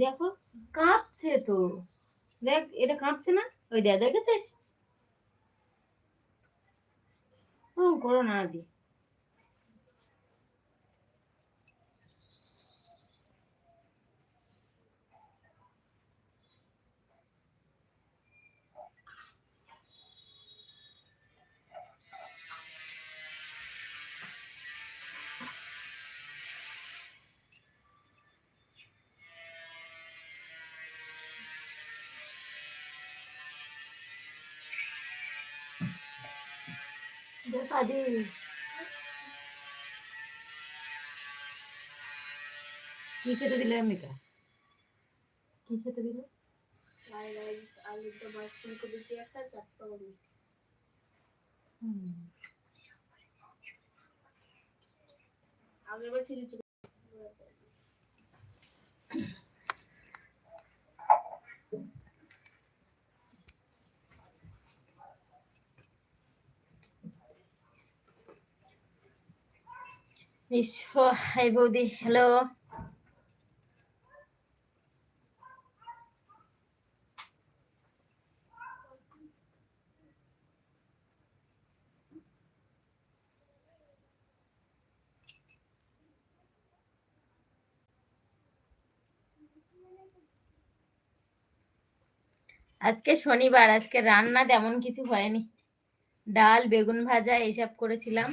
দেখো কাঁপছে তো। দেখ এটা কাঁপছে না? ওই দেখ দেখেছিস? করো না দি কি খেতে দিলে অম্বিকা কি খেতে দিলে? ফ্রাইড রাইস আলুর দম আর ফুলকপি দিয়ে একটা চারটা করে হুম। আমি বৌদি হ্যালো আজকে শনিবার আজকে রান্না তেমন কিছু হয়নি। ডাল বেগুন ভাজা এইসব করেছিলাম।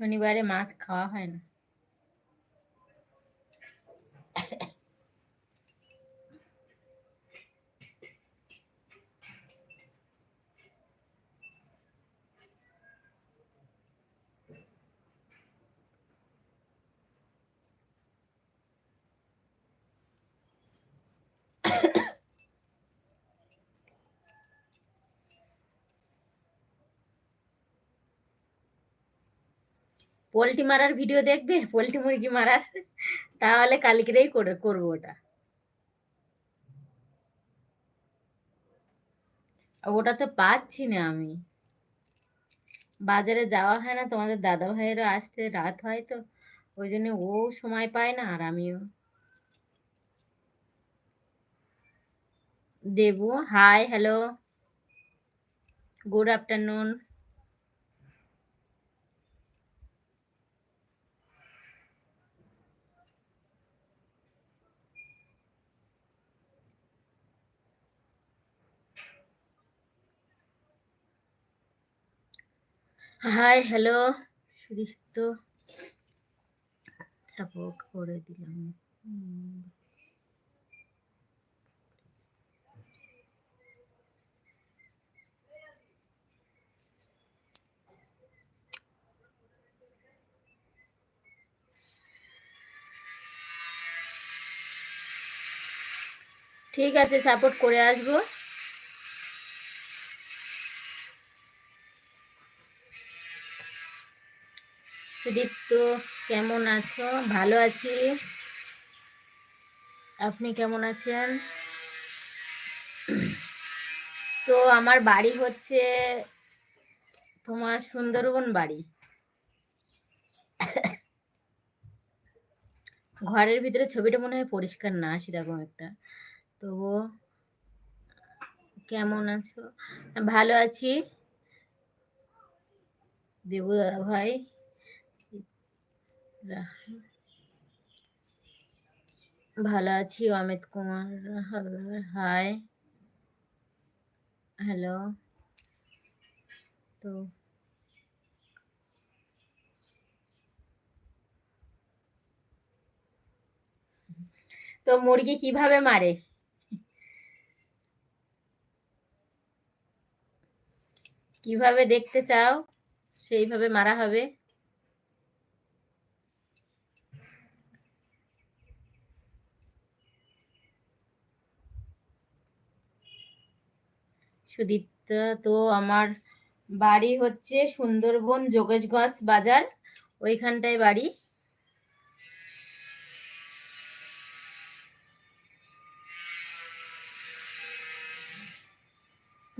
শনিবারে মাছ খাওয়া হয় না। পোলট্রি মারার ভিডিও দেখবে, পোলট্রি মুরগি মারার, তাহলে কালকেরেই করে, করব ওটা। ওটা তো পাচ্ছি না আমি। বাজারে যাওয়া হয় না, তোমাদের দাদা ভাইয়েরও আসতে রাত হয় তো, ওই জন্য ও সময় পায় না, আর আমিও। Debu hi hello good afternoon hi hello Sudipta. Support করে দিলাম। ঠিক আছে সাপোর্ট করে আসব। সুদীপ্ত, কেমন আছো? ভালো আছি। আপনি কেমন আছেন? তো আমার বাড়ি হচ্ছে তোমার সুন্দরবন বাড়ি। ঘরের ভিতরে ছবিটা মনে হয় পরিষ্কার না, সেরকম একটা। তো কেমন আছো? ভালো আছি। দেবু দাদা ভাই ভালো আছি, অমিত কুমার। হাই হ্যালো তো তো মুরগি কীভাবে মারে? কীভাবে দেখতে চাও? সেইভাবে মারা হবে? সুদীপ্তা, তো আমার বাড়ি হচ্ছে সুন্দরবন যোগেশগঞ্জ বাজার, ওইখানটায় বাড়ি।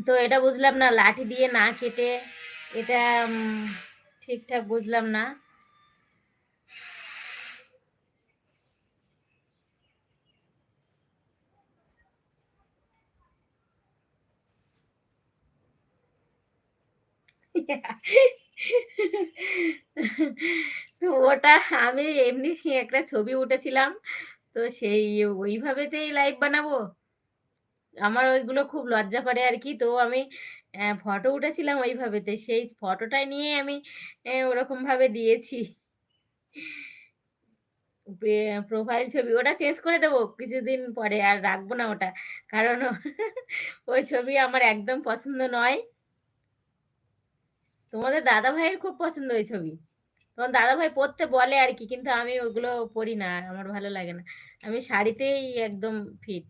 তো এটা বুঝলাম না, লাঠি দিয়ে না কেটে, এটা ঠিকঠাক বুঝলাম না। তো ওটা আমি এমনি একটা ছবি উঠেছিলাম, তো সেই ওইভাবেতেই লাইভ বানাবো। আমার ওইগুলো খুব লজ্জা করে আর কি, তো আমি ফটো উঠেছিলাম ওইভাবেতে, সেই ফটোটাই নিয়ে আমি ওরকম ভাবে দিয়েছি। প্রোফাইল ছবি, ওটা চেঞ্জ করে দেবো কিছুদিন পরে, আর রাখব না ওটা, কারণ ওই ছবি আমার একদম পছন্দ নয়। তোমাদের দাদা ভাইয়ের খুব পছন্দ ওই ছবি। তোমার দাদা ভাই পরতে বলে আর কি, কিন্তু আমি ওগুলো পরি না, আমার ভালো লাগে না। আমি শাড়িতেই একদম ফিট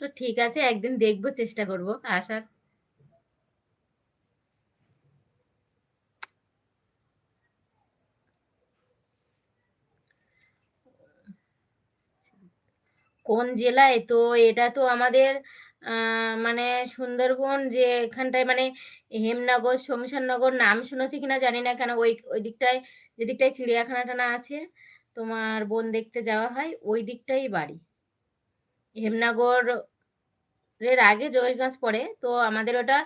তো ঠিক আছে, একদিন দেখব, চেষ্টা করব, আসার। কোন জেলায়? তো এটা তো আমাদের মানে সুন্দরবন যে এখানটায় মানে হেমনগর, শমশাননগর নাম শুনেছি কিনা জানি না কেন? ওই ওই দিকটায়, যে দিকটায় চিড়িয়াখানা টানা আছে, তোমার বন দেখতে যাওয়া হয়, ওই দিকটাই বাড়ি। হেমনগর এর আগে জয়গঞ্জ পড়ে, তো আমাদের ওটা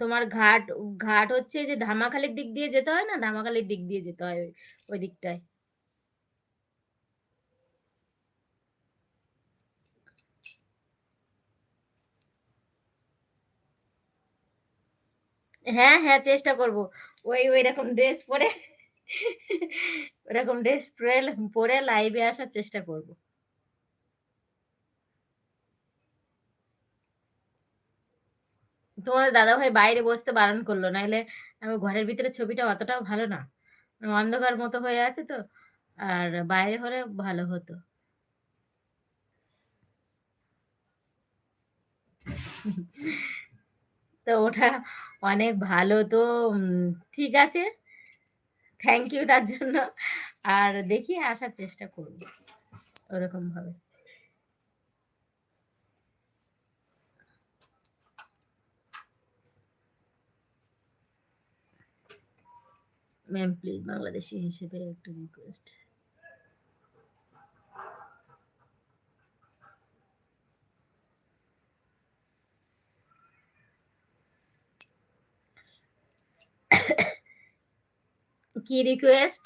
তোমার ঘাট ঘাট হচ্ছে যে ধামাখালির দিক দিয়ে যেতে হয় না? ধামাখালির দিক দিয়ে যেতে হয় ওই দিকটায়। হ্যাঁ হ্যাঁ চেষ্টা করব। ওই ওই রকম ড্রেস পরে, ওরকম ড্রেস পরে পরে লাইভে আসার চেষ্টা করব। তোমাদের দাদাভাই বাইরে বসতে বারণ করল, নাহলে আমার ঘরের ভিতরে ছবিটা অতটাও ভালো না। অন্ধকার মতো হয়ে আছে তো, আর বাইরে হলে ভালো হতো। তো ওটা অনেক ভালো তো ঠিক আছে। থ্যাংক ইউ তার জন্য। আর দেখি, আসার চেষ্টা করব। ওরকমভাবে ম্যাম প্লিজ বাংলাদেশি হিসেবে একটু রিকোয়েস্ট কি রিকোয়েস্ট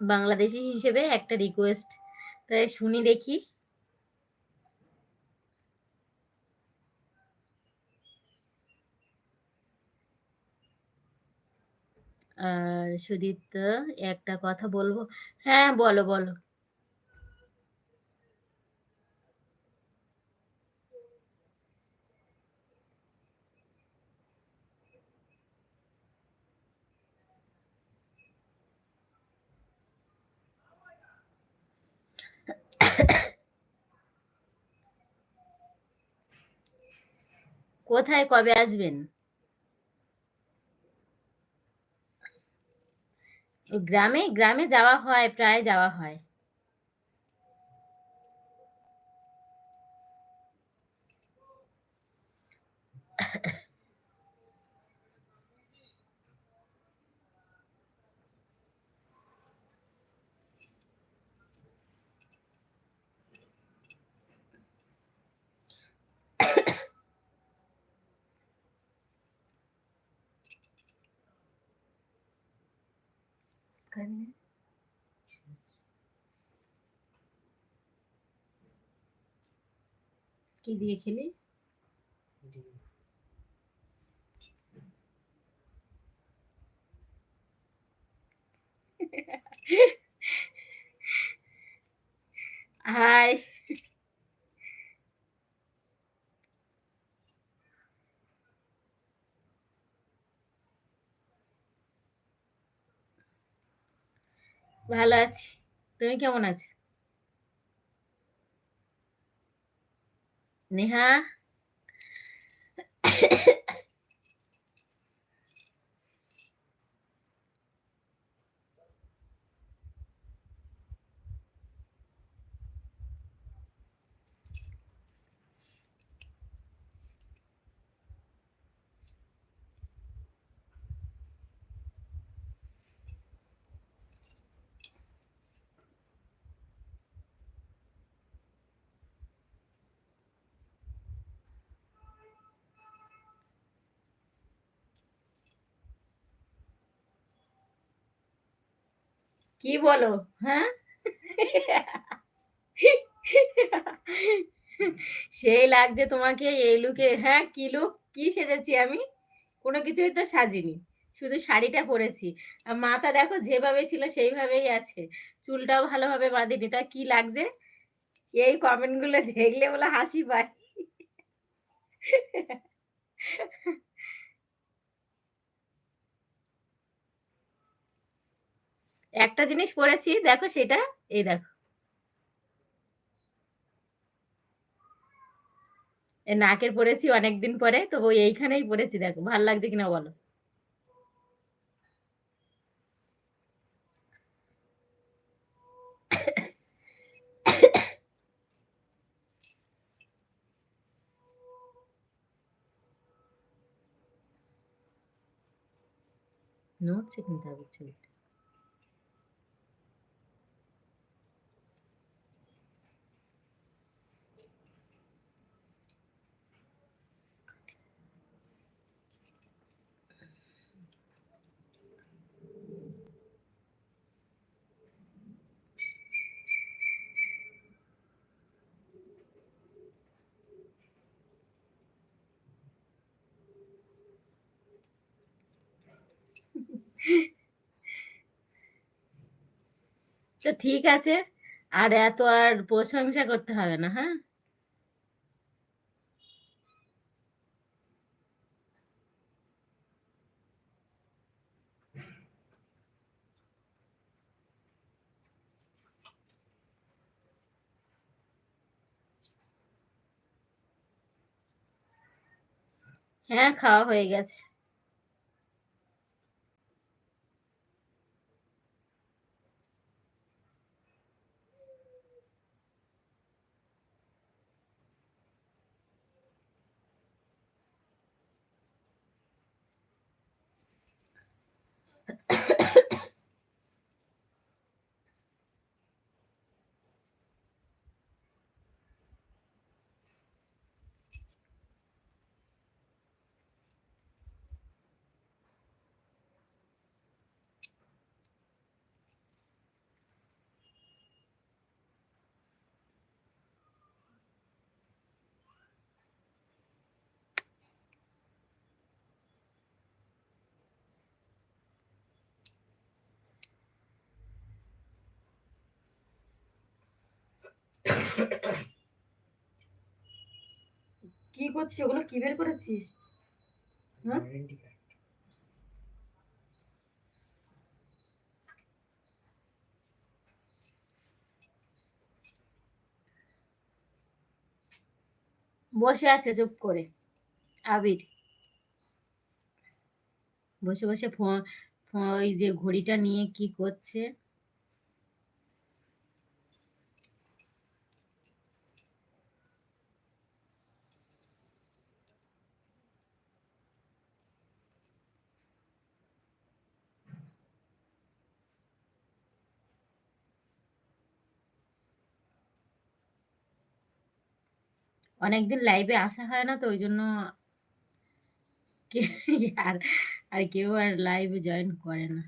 বাংলাদেশি হিসেবে একটা রিকোয়েস্ট তাই শুনি দেখি। আর সুদীপ্ত, একটা কথা বলব? হ্যাঁ বলো বলো। কোথায় কবে আসবেন? গ্রামে? গ্রামে যাওয়া হয় প্রায় যাওয়া হয়। এখানে কি দিয়ে খেলি হাই ভালো আছি। তুমি কেমন আছো? নেহা? কি বলো? হ্যাঁ? সেই লাগছে তোমাকে এই লুকে হ্যাঁ কি লুক? কি সেজেছি আমি? কোনো কিছুই তো সাজিনি। শুধু শাড়িটা পরেছি। আর মাথা দেখো যেভাবে ছিল সেইভাবেই আছে। চুলটাও ভালোভাবে বাঁধিনি। তা কি লাগছে এই কমেন্টগুলো দেখলে বলে হাসি পায়। একটা জিনিস পড়েছি, দেখো সেটা, এই দেখো। নাকের পরেছি অনেকদিন পরে তবু এইখানেই পড়েছি, দেখো, ভালো লাগছে কিনা বলো? আবার ছবিটা তো ঠিক আছে। আর এত আর প্রশংসা করতে হবে না হ্যাঁ? হ্যাঁ খাওয়া হয়ে গেছে। কি করছিস? ওগুলো কি বের করেছিস? হ্যাঁ? বসে আছে চুপ করে। আবির। বসে বসে ফোন ওই যে ঘড়িটা নিয়ে কি করছে? অনেকদিন লাইভে আসা হয় না তো, ওই জন্য আর আর কেউ আর লাইভে জয়েন করে না।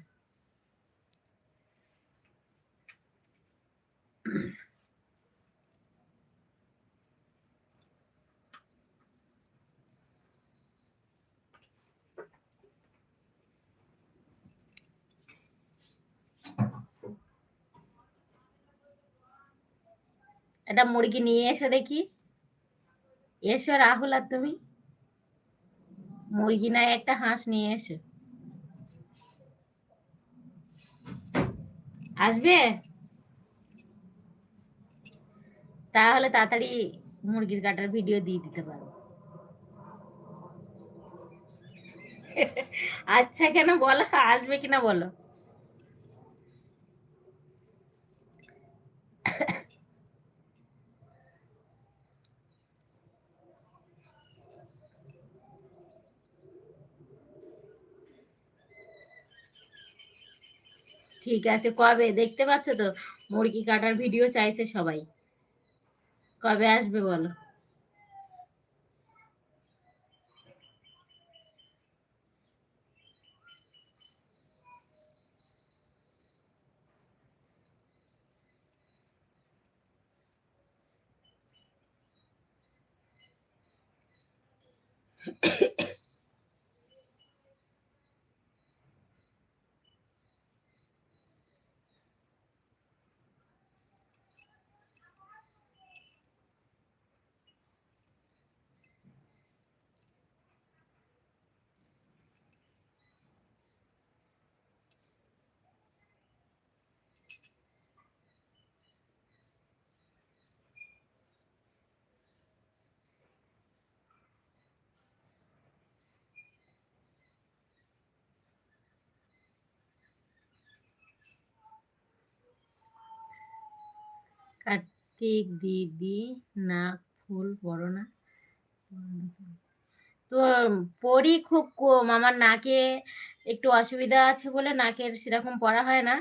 একটা মুরগি নিয়ে এসো দেখি। এসো রাহুল আর তুমি? মুরগি নয় একটা, হাঁস নিয়ে এসো। আসবে? তাহলে তাড়াতাড়ি মুরগির কাটার ভিডিও দিয়ে দিতে পারো। আচ্ছা কেন বলো, আসবে কিনা বলো। ঠিক আছে কবে? দেখতে পাচ্ছ তো? মুরগি কাটার ভিডিও চাইছে সবাই। কবে আসবে বলো? কার্তিক দিদি নাক ফুল বড় না। তো পড়ি খুব কম। আমার নাকে একটু অসুবিধা আছে বলে নাকের সেরকম পড়া হয় না।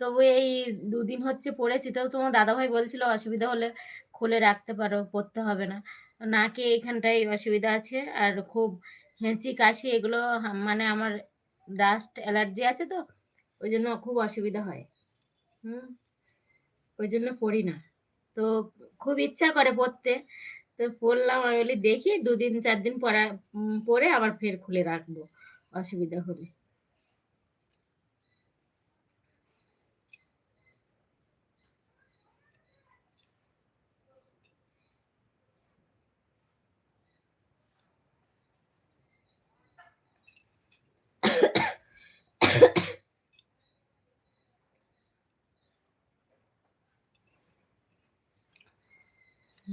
তবু এই দুদিন হচ্ছে পড়েছি। তো তোমার দাদাভাই বলছিল, অসুবিধা হলে খুলে রাখতে পারো, পড়তে হবে না। নাকে এখানটায় অসুবিধা আছে। আর খুব হেঁচি, কাশি এগুলো মানে আমার ডাস্ট অ্যালার্জি আছে তো, ওই জন্য খুব অসুবিধা হয়। হুম? ওই জন্য পড়ি না। তো খুব ইচ্ছা করে পড়তে। তো পড়লাম, আমি বলি, দেখি, দুদিন চার দিন পরা পরে আবার ফের খুলে রাখব, অসুবিধা হলে।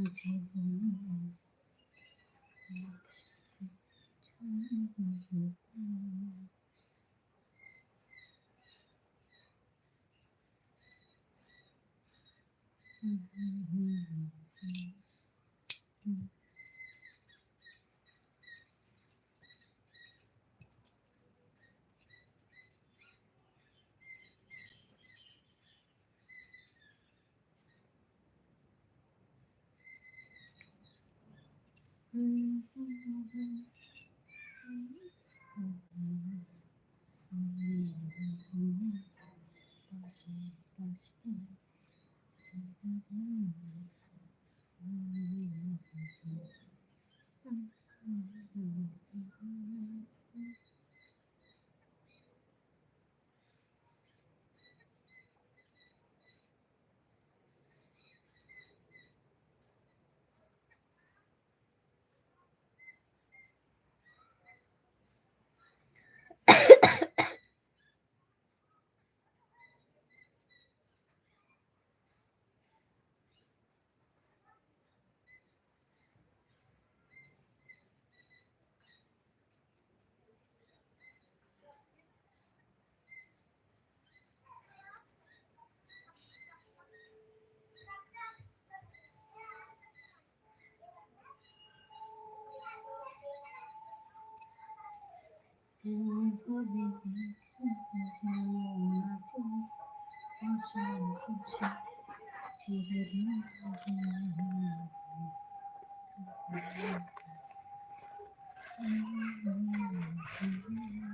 Mm-hmm. Mm-hmm. 如果你已不能控制天我一为我而诚实如果你的电我爱的 cd 如果你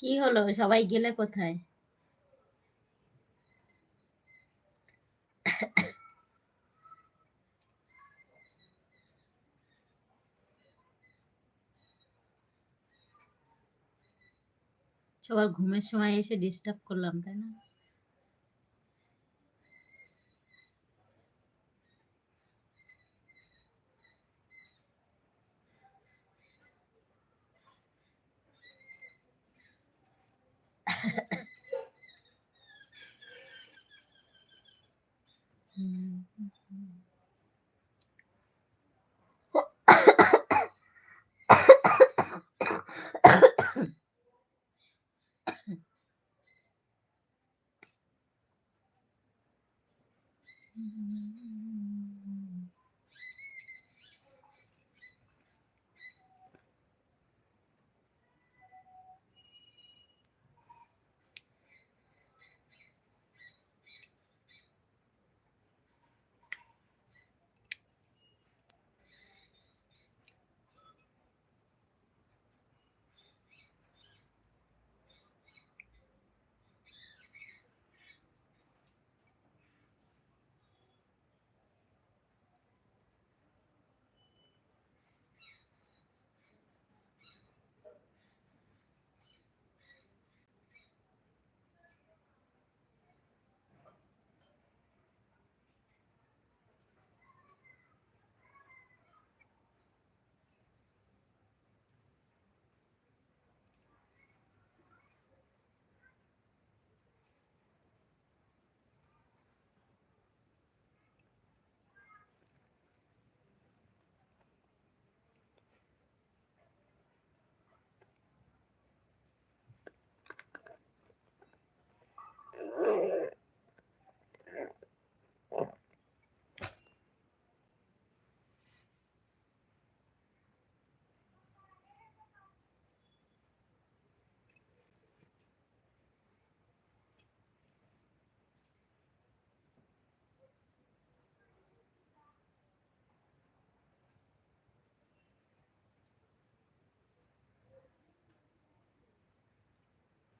কি হলো? সবাই গেলে কোথায়? সবার ঘুমের সময় এসে ডিস্টার্ব করলাম তাই না?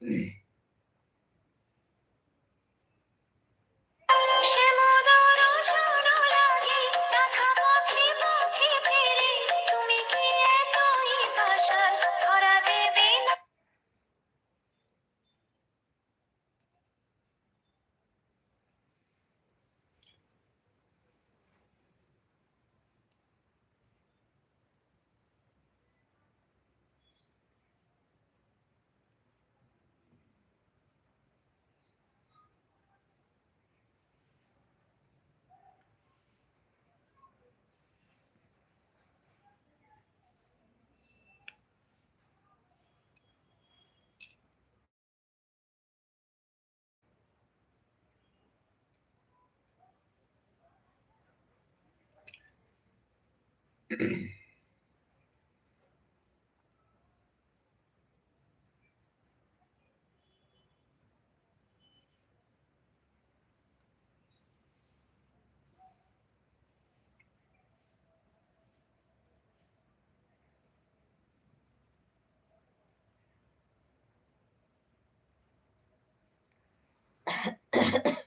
Mm-hmm. Ha ha ha.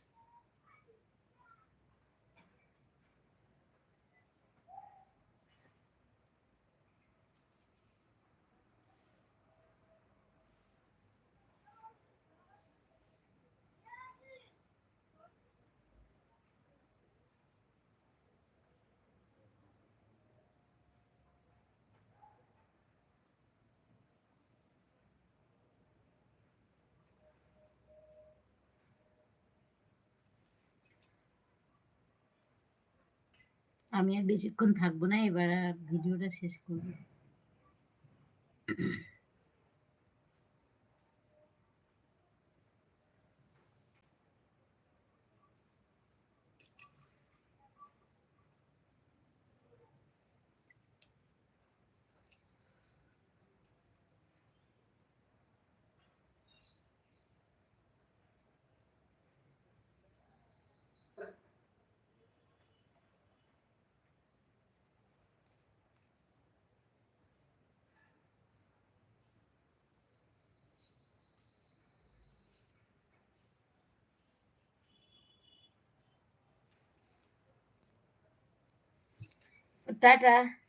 আমি আর বেশিক্ষণ থাকব না এবার ভিডিওটা শেষ করব। ટાટા.